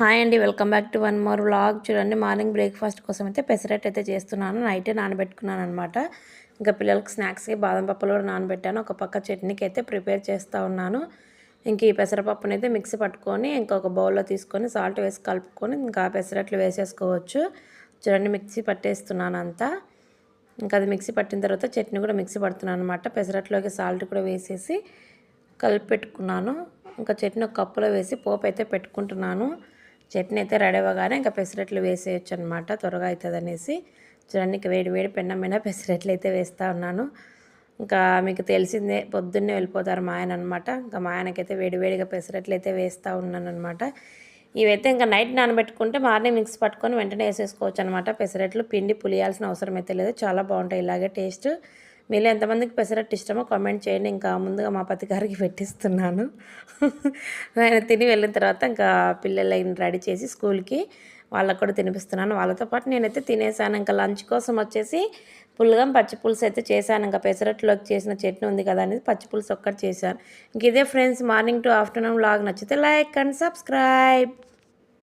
Hi అండి welcome back to one more vlog. చూడండి morning breakfast కోసం అయితే పెసరట్ అయితే చేస్తున్నాను. నైటే నానబెట్టుకున్నాను అనమాట ఇంకా పిల్లలకి స్నాక్స్కి బాదం పప్పులు కూడా నానబెట్టాను. ఒక పక్క చట్నీకి అయితే ప్రిపేర్ చేస్తూ ఉన్నాను. ఇంక ఈ పెసరపప్పుని అయితే మిక్సీ పట్టుకొని ఇంకొక బౌల్లో తీసుకొని సాల్ట్ వేసి కలుపుకొని ఇంకా పెసరట్లు వేసేసుకోవచ్చు. చూడండి మిక్సీ పట్టేస్తున్నాను అంతా. ఇంకా అది మిక్సీ పట్టిన తర్వాత చట్నీ కూడా మిక్సీ పడుతున్నాను అనమాట పెసరట్లోకి సాల్ట్ కూడా వేసేసి కలిపి పెట్టుకున్నాను. ఇంకా చట్నీ ఒక కప్పులో వేసి పోపు అయితే పెట్టుకుంటున్నాను. చట్నీ అయితే రెడీ అవ్వగానే ఇంకా పెసరట్లు వేసేయచ్చు అనమాట త్వరగా అవుతుంది అనేసి చూడండి ఇంకా వేడి వేడి పెన్న మీద పెసరట్లు అయితే వేస్తూ ఉన్నాను. ఇంకా మీకు తెలిసిందే పొద్దున్నే వెళ్ళిపోతారు మా ఆయన అనమాట ఇంకా మా ఆయనకైతే వేడివేడిగా పెసరట్లు అయితే వేస్తూ ఉన్నాను అనమాట ఇవైతే ఇంకా నైట్ నానబెట్టుకుంటే మార్నింగ్ మిక్స్ పట్టుకొని వెంటనే వేసేసుకోవచ్చు అనమాట పెసరట్లు పిండి పులియాల్సిన అవసరం అయితే లేదు. చాలా బాగుంటాయి ఇలాగే టేస్ట్. మీలో ఎంతమందికి పెసరట్టు ఇష్టమో కామెంట్ చేయండి. ఇంకా ముందుగా మా పతిగారికి పెట్టిస్తున్నాను. ఆయన తిని వెళ్ళిన తర్వాత ఇంకా పిల్లలు రెడీ చేసి స్కూల్కి వాళ్ళకు కూడా తినిపిస్తున్నాను. వాళ్ళతో పాటు నేనైతే తినేసాను. ఇంకా లంచ్ కోసం వచ్చేసి పుల్గా పచ్చి పులుసు అయితే చేశాను. ఇంకా పెసరట్లోకి చేసిన చట్నీ ఉంది కదా అనేది పచ్చి పులుసు ఒక్కటి చేశాను. ఇంక ఇదే friends morning to afternoon vlog నచ్చితే లైక్ అండ్ సబ్స్క్రైబ్.